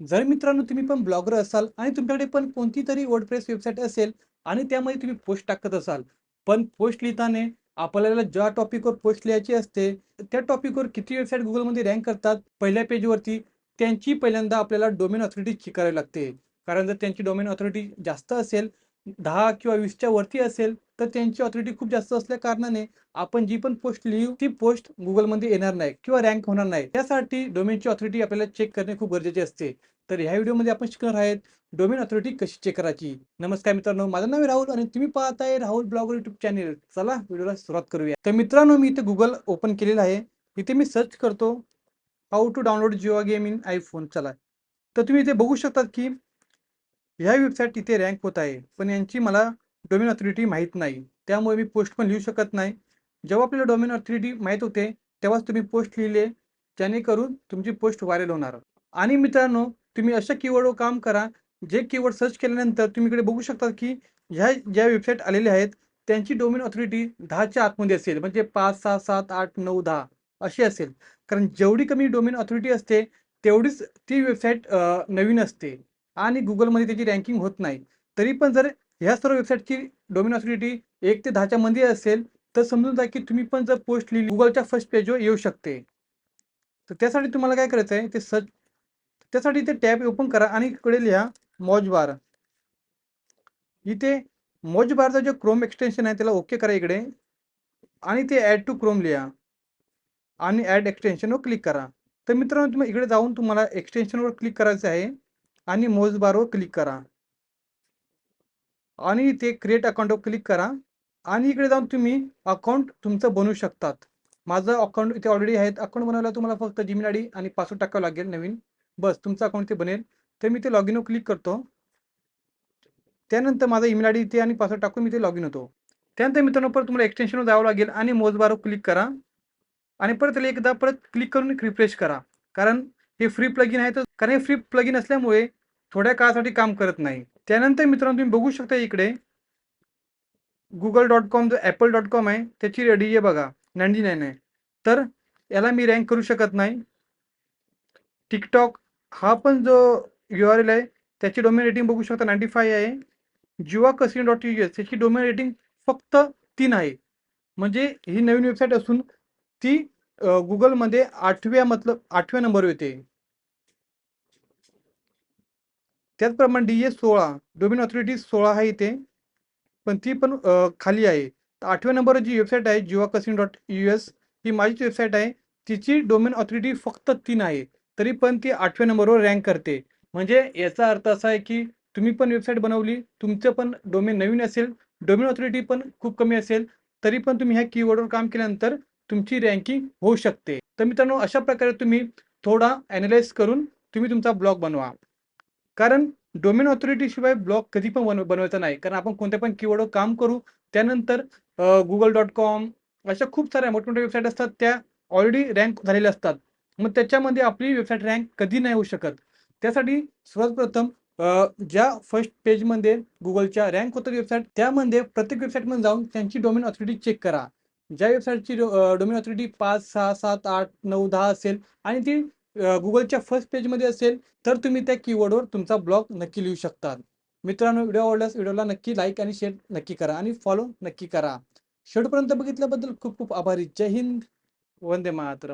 जर मित्रांनो तुम्ही पण ब्लॉगर असाल आणि तुमच्याकडे पण कोणती तरी वर्डप्रेस वेबसाईट असेल आणि त्यामध्ये तुम्ही पोस्ट टाकत असाल पण पोस्ट लिहिताना आपल्याला ज्या टॉपिकवर पोस्ट लिहायची असते त्या टॉपिकवर किती वेबसाईट गुगलमध्ये रँक करतात पहिल्या पेजवरती त्यांची पहिल्यांदा आपल्याला डोमेन ऑथॉरिटी चेक करावी लागते. कारण जर त्यांची डोमेन ऑथॉरिटी जास्त असेल दहा किंवा वीसच्या वरती असेल तर त्यांची ऑथॉरिटी खूप जास्त असल्या कारणाने आपण जी पण पोस्ट लिहू ती पोस्ट गुगलमध्ये येणार नाही किंवा रँक होणार नाही. त्यासाठी डोमेनची ऑथॉरिटी आपल्याला चेक करणे खूप गरजेचे असते. तर ह्या व्हिडिओमध्ये आपण शिकणार आहेत डोमेन ऑथॉरिटी कशी चेक करायची? नमस्कार मित्रांनो माझं नाव आहे राहुल आणि तुम्ही पाहताय राहुल ब्लॉगर युट्यूब चॅनेल चला व्हिडिओला सुरुवात करूया. तर मित्रांनो मी इथे गुगल ओपन केलेलं आहे. इथे मी सर्च करतो how to download Jio game in iPhone चला. तर तुम्ही इथे बघू शकतात की ह्या वेबसाईट इथे रँक होत आहे पण यांची मला डोमेन ऑथॉरिटी माहीत नाही. त्यामुळे मी पोस्ट पण लिहू शकत नाही. जेव्हा आपल्याला डोमेन ऑथॉरिटी माहीत होते तेव्हाच तुम्ही पोस्ट लिहिले जेणेकरून तुमची पोस्ट व्हायरल होणार. आणि मित्रांनो तुम्ही अशा कीवर्डवर काम करा जे कीवर्ड सर्च केल्यानंतर तुम्ही इकडे बघू शकता की ह्या ज्या वेबसाईट आलेल्या आहेत त्यांची डोमेन ऑथॉरिटी दहाच्या आतमध्ये असेल म्हणजे पाच सहा सात आठ नऊ दहा अशी असेल. कारण जेवढी कमी डोमेन ऑथॉरिटी असते तेवढीच ती वेबसाईट नवीन असते. आणि गुगलमध्ये त्याची रँकिंग होत नाही. तरी पण जर ह्या सर्व वेबसाईटची डोमेन ऑथॉरिटी एक ते दहाच्या मध्ये असेल तर समजून जा की तुम्ही पण जर पोस्ट लिहिली गुगलच्या फर्स्ट पेजवर येऊ शकते. तर त्यासाठी तुम्हाला काय करायचं आहे ते सर्च त्यासाठी इथे टॅब ओपन करा आणि इकडे लिहा मॉज बार. इथे मौजबारचा जो क्रोम एक्सटेन्शन आहे त्याला ओके करा इकडे. आणि ते ॲड टू क्रोम लिहा. आणि ॲड एक्सटेन्शनवर क्लिक करा. तर मित्रांनो तुम्ही इकडे जाऊन तुम्हाला एक्सटेन्शनवर क्लिक करायचं आहे. आणि मोजबारवर क्लिक करा. आणि ते क्रिएट अकाउंटवर क्लिक करा. आणि इकडे जाऊन तुम्ही अकाउंट तुमचं बनवू शकतात. माझं अकाउंट इथे ऑलरेडी आहे अकाउंट बनवायला तुम्हाला फक्त जीमेल आय आणि पासवर्ड टाकावं लागेल नवीन. बस तुमचं अकाउंट ते बनेल. तर मी ते लॉग इनवर क्लिक करतो. त्यानंतर माझा ईमेल आय डी इथे आणि पासवर्ड टाकून मी ते लॉग इन होतो. त्यानंतर मित्रांनो परत तुम्हाला एक्सटेन्शनवर जावं लागेल आणि मोजबारवर क्लिक करा. आणि परत त्याला एकदा परत क्लिक करून रिफ्रेश करा. कारण हे फ्री प्लगिन आहे तर कारण हे फ्री प्लगिन असल्यामुळे थोड्या काळासाठी काम करत नाही. त्यानंतर मित्रांनो तुम्ही बघू शकता इकडे. गुगल डॉट कॉम जो ॲपल डॉट कॉम आहे त्याची रेडी आहे बघा. नाईन्टी नाईन आहे. तर याला मी रँक करू शकत नाही. टिकटॉक हा पण जो यू आर एल आहे त्याची डोमेन रेटिंग बघू शकता नाईन्टी फाय आहे. Jiva casino dot U S त्याची डोमेन रेटिंग फक्त तीन आहे. म्हणजे ही नवीन वेबसाईट असून ती गुगलमध्ये आठव्या मतलब आठव्या नंबरवर येते. त्याचप्रमाणे डी ए सोळा डोमेन ऑथॉरिटी सोळा आहे इथे. पण ती पण खाली आहे. तर आठव्या नंबरवर जी वेबसाईट आहे Jiva casino dot U S ही माझीच वेबसाईट आहे. तिची डोमेन ऑथॉरिटी फक्त तीन आहे. तरी पण ती आठव्या नंबरवर रँक करते. म्हणजे याचा अर्थ असा आहे की तुम्ही पण वेबसाईट बनवली तुमचं पण डोमेन नवीन असेल डोमेन ऑथॉरिटी पण खूप कमी असेल तरी पण तुम्ही ह्या कीवर्डवर काम केल्यानंतर तुमची रँकिंग होऊ शकते. तर मित्रांनो अशा प्रकारे तुम्ही थोडा ॲनालाइज करून तुम्ही तुमचा ब्लॉग बनवा. कारण डोमेन ऑथॉरिटीशिवाय ब्लॉग कधी पण बनव बनवायचा नाही. कारण आपण कोणत्या पण कीवर्डवर काम करू त्यानंतर गुगल डॉट कॉम अशा खूप साऱ्या मोठमोठ्या वेबसाईट असतात त्या ऑलरेडी रँक झालेल्या असतात. मग त्याच्यामध्ये आपली वेबसाईट रँक कधी नाही होऊ शकत. त्यासाठी सर्वप्रथम ज्या फर्स्ट पेजमध्ये गुगलच्या रँक होतात वेबसाईट त्यामध्ये प्रत्येक वेबसाईटमध्ये जाऊन त्यांची डोमेन ऑथॉरिटी चेक करा. ज्या वेबसाईटची डोमेन ऑथॉरिटी पाच सहा सात आठ नऊ दहा असेल आणि ती गुगलच्या फर्स्ट पेजमध्ये असेल तर तुम्ही त्या कीवर्डवर तुमचा ब्लॉग नक्की लिहू शकतात. मित्रांनो व्हिडिओ आवडल्यास व्हिडिओला नक्की लाईक आणि शेअर नक्की करा आणि फॉलो नक्की करा. शेवटपर्यंत बघितल्याबद्दल खूप खूप आभारी. जय हिंद. वंदे मातरम.